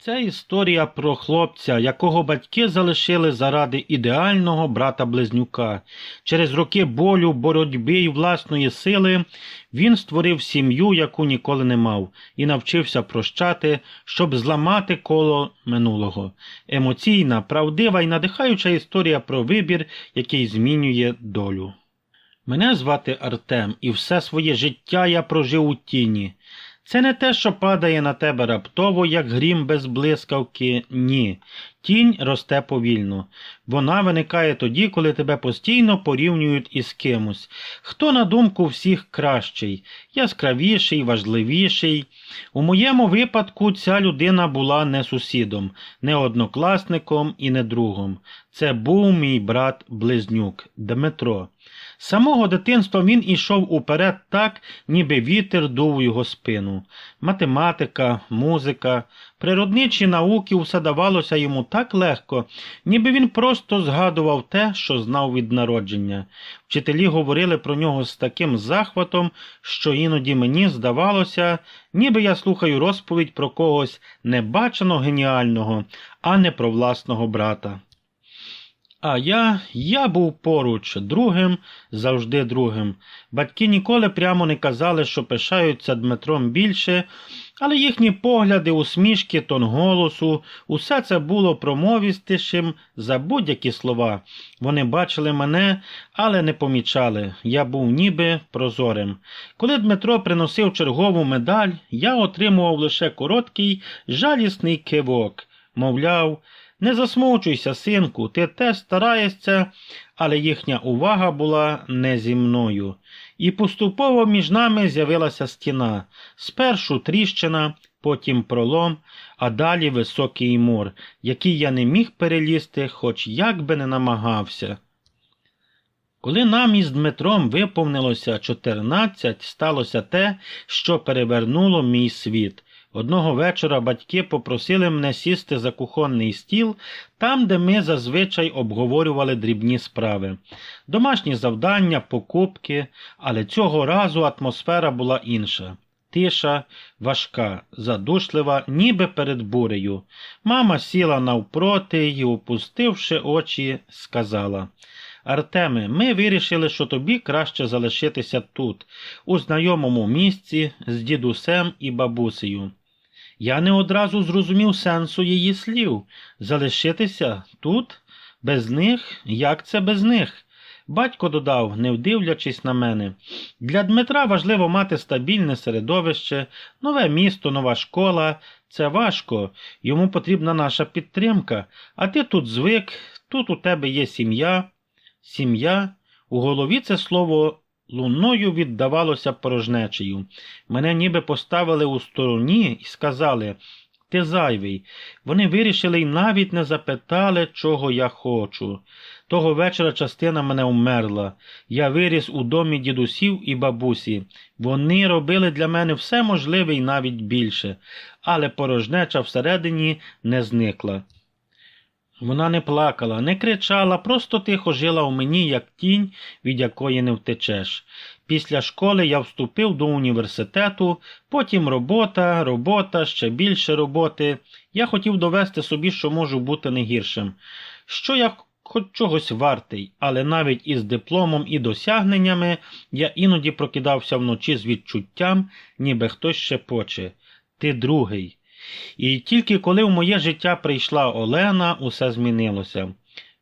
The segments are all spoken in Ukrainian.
Це історія про хлопця, якого батьки залишили заради ідеального брата-близнюка. Через роки болю, боротьби й власної сили він створив сім'ю, яку ніколи не мав, і навчився прощати, щоб зламати коло минулого. Емоційна, правдива і надихаюча історія про вибір, який змінює долю. Мене звати Артем, і все своє життя я прожив у тіні. Це не те, що падає на тебе раптово, як грім без блискавки. Ні. Тінь росте повільно. Вона виникає тоді, коли тебе постійно порівнюють із кимось. Хто, на думку всіх, кращий, яскравіший, важливіший. У моєму випадку ця людина була не сусідом, не однокласником і не другом. Це був мій брат-близнюк Дмитро. Самого дитинства він ішов уперед так, ніби вітер дув його спину. Математика, музика, природничі науки все давалося йому так легко, ніби він просто згадував те, що знав від народження. Вчителі говорили про нього з таким захватом, що іноді мені здавалося, ніби я слухаю розповідь про когось небачено геніального, а не про власного брата. А я, я був поруч, другим, завжди другим. Батьки ніколи прямо не казали, що пишаються Дмитром більше, але їхні погляди, усмішки, тон голосу, усе це було промовістішим за будь-які слова. Вони бачили мене, але не помічали. Я був ніби прозорим. Коли Дмитро приносив чергову медаль, я отримував лише короткий, жалісний кивок, мовляв, не засмучуйся, синку, ти теж стараєшся, але їхня увага була не зі мною. І поступово між нами з'явилася стіна. Спершу тріщина, потім пролом, а далі високий мур, який я не міг перелізти, хоч як би не намагався. Коли нам із Дмитром виповнилося 14, сталося те, що перевернуло мій світ. Одного вечора батьки попросили мене сісти за кухонний стіл, там, де ми зазвичай обговорювали дрібні справи, домашні завдання, покупки, але цього разу атмосфера була інша. Тиша, важка, задушлива, ніби перед бурею. Мама сіла навпроти і, опустивши очі, сказала Артеме, ми вирішили, що тобі краще залишитися тут, у знайомому місці з дідусем і бабусею. Я не одразу зрозумів сенсу її слів. Залишитися тут? Без них? Як це без них? Батько додав, не вдивлячись на мене. Для Дмитра важливо мати стабільне середовище, нове місто, нова школа. Це важко, йому потрібна наша підтримка. А ти тут звик, тут у тебе є сім'я. Сім'я. У голові це слово луною віддавалося порожнечею. Мене ніби поставили у стороні і сказали ти зайвий. Вони вирішили і навіть не запитали, чого я хочу. Того вечора частина мене вмерла. Я виріс у домі дідусів і бабусі. Вони робили для мене все можливе і навіть більше, але порожнеча всередині не зникла. Вона не плакала, не кричала, просто тихо жила у мені, як тінь, від якої не втечеш. Після школи я вступив до університету, потім робота, робота, ще більше роботи. Я хотів довести собі, що можу бути не гіршим. Що я хоч чогось вартий, але навіть із дипломом і досягненнями я іноді прокидався вночі з відчуттям, ніби хтось шепоче. Ти другий. І тільки коли в моє життя прийшла Олена, усе змінилося.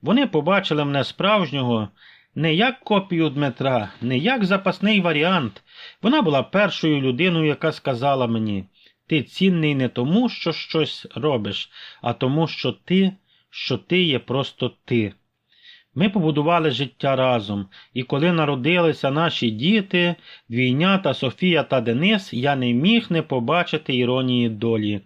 Вони побачили мене справжнього не як копію Дмитра, не як запасний варіант. Вона була першою людиною, яка сказала мені ти цінний не тому, що щось робиш, а тому, що ти, що ти є просто ти. Ми побудували життя разом, і коли народилися наші діти, двійнята Софія та Денис, я не міг не побачити іронії долі.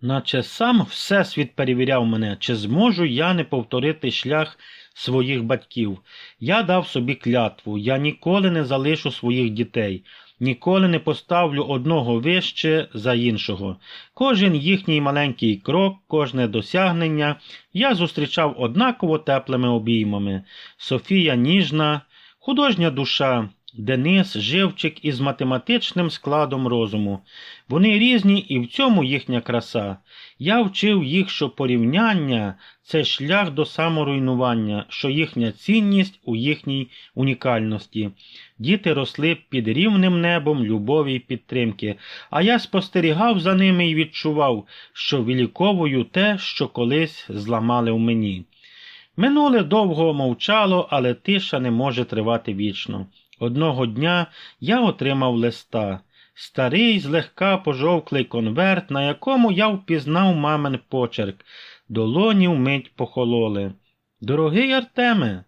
Наче сам Всесвіт перевіряв мене, чи зможу я не повторити шлях своїх батьків. Я дав собі клятву, я ніколи не залишу своїх дітей, ніколи не поставлю одного вище за іншого. Кожен їхній маленький крок, кожне досягнення я зустрічав однаково теплими обіймами. Софія ніжна, художня душа, Денис, Живчик із математичним складом розуму. Вони різні і в цьому їхня краса. Я вчив їх, що порівняння це шлях до саморуйнування, що їхня цінність у їхній унікальності. Діти росли під рівним небом любові й підтримки, а я спостерігав за ними і відчував, що виліковую те, що колись зламали в мені. Минуле довго мовчало, але тиша не може тривати вічно. Одного дня я отримав листа. Старий, злегка пожовклий конверт, на якому я впізнав мамин почерк. Долоні вмить похололи. Дорогий Артеме,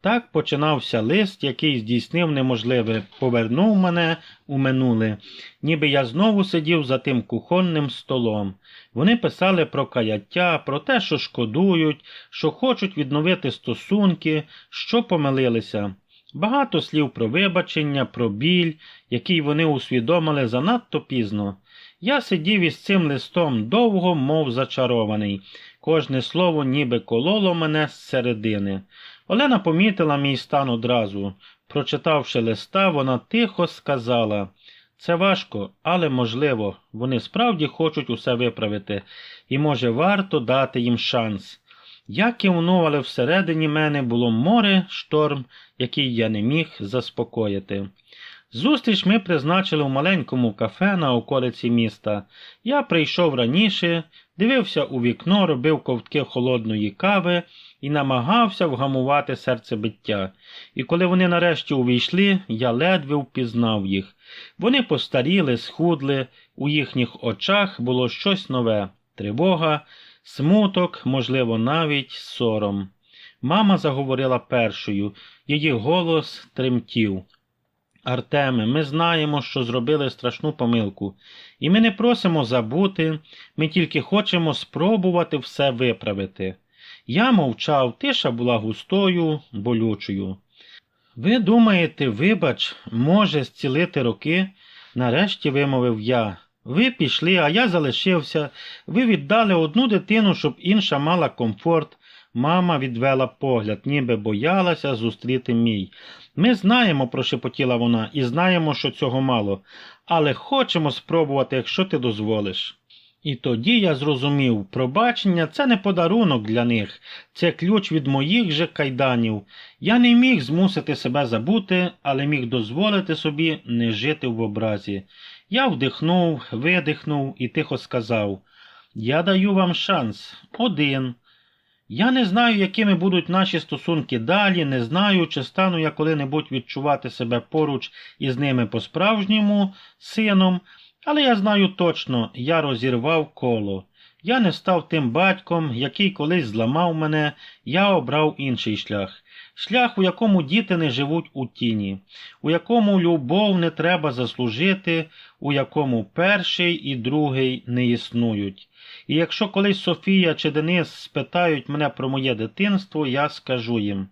так починався лист, який здійснив неможливе, повернув мене у минуле, ніби я знову сидів за тим кухонним столом. Вони писали про каяття, про те, що шкодують, що хочуть відновити стосунки, що помилилися. Багато слів про вибачення, про біль, який вони усвідомили занадто пізно. Я сидів із цим листом довго, мов зачарований. Кожне слово ніби кололо мене з середини. Олена помітила мій стан одразу. Прочитавши листа, вона тихо сказала це важко, але можливо, вони справді хочуть усе виправити, і, може, варто дати їм шанс. Я кивнув, але всередині мене було море, шторм, який я не міг заспокоїти. Зустріч ми призначили в маленькому кафе на околиці міста. Я прийшов раніше, дивився у вікно, робив ковтки холодної кави і намагався вгамувати серцебиття. І коли вони нарешті увійшли, я ледве впізнав їх. Вони постаріли, схудли, у їхніх очах було щось нове тривога, смуток, можливо, навіть сором. Мама заговорила першою, її голос тремтів. Артеме, ми знаємо, що зробили страшну помилку, і ми не просимо забути, ми тільки хочемо спробувати все виправити. Я мовчав, тиша була густою, болючою. Ви думаєте, вибач, може зцілити роки? Нарешті вимовив я. Ви пішли, а я залишився. Ви віддали одну дитину, щоб інша мала комфорт. Мама відвела погляд, ніби боялася зустріти мій. Ми знаємо, прошепотіла вона, і знаємо, що цього мало, але хочемо спробувати, якщо ти дозволиш. І тоді я зрозумів, пробачення це не подарунок для них, це ключ від моїх же кайданів. Я не міг змусити себе забути, але міг дозволити собі не жити в образі. Я вдихнув, видихнув і тихо сказав Я даю вам шанс один. Я не знаю, якими будуть наші стосунки далі, не знаю, чи стану я коли-небудь відчувати себе поруч із ними по-справжньому сином, але я знаю точно, я розірвав коло. Я не став тим батьком, який колись зламав мене, я обрав інший шлях. Шлях, у якому діти не живуть у тіні, у якому любов не треба заслужити, у якому перший і другий не існують. І якщо колись Софія чи Денис спитають мене про моє дитинство, я скажу їм.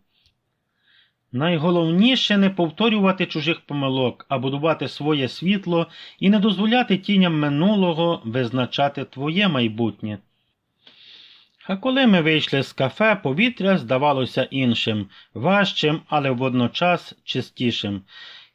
Найголовніше не повторювати чужих помилок, а будувати своє світло і не дозволяти тіням минулого визначати твоє майбутнє. А коли ми вийшли з кафе, повітря здавалося іншим, важчим, але водночас чистішим.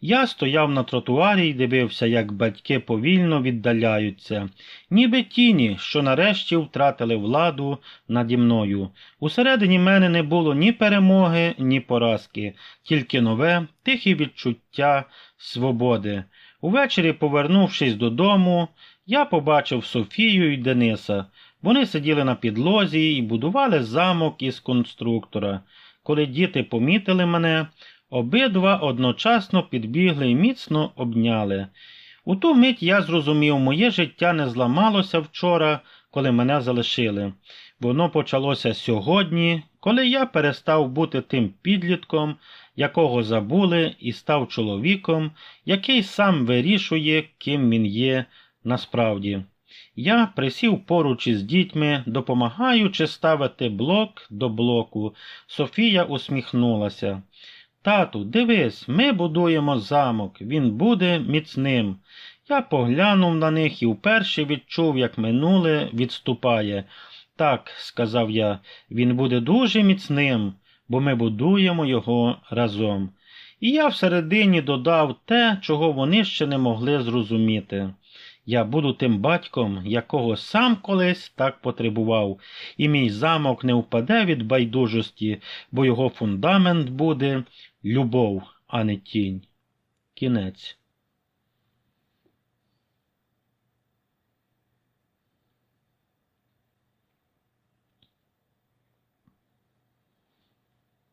Я стояв на тротуарі і дивився, як батьки повільно віддаляються, ніби тіні, що нарешті втратили владу наді мною. Усередині мене не було ні перемоги, ні поразки, тільки нове, тихе відчуття свободи. Увечері, повернувшись додому, я побачив Софію і Дениса. Вони сиділи на підлозі і будували замок із конструктора. Коли діти помітили мене, Обидва одночасно підбігли і міцно обняли. У ту мить я зрозумів, моє життя не зламалося вчора, коли мене залишили. Воно почалося сьогодні, коли я перестав бути тим підлітком, якого забули, і став чоловіком, який сам вирішує, ким він є насправді. Я присів поруч із дітьми, допомагаючи ставити блок до блоку. Софія усміхнулася. Тату, дивись, ми будуємо замок, він буде міцним. Я поглянув на них і вперше відчув, як минуле відступає. Так, сказав я, він буде дуже міцним, бо ми будуємо його разом. І я всередині додав те, чого вони ще не могли зрозуміти. Я буду тим батьком, якого сам колись так потребував, і мій замок не впаде від байдужості, бо його фундамент буде любов, а не тінь. Кінець.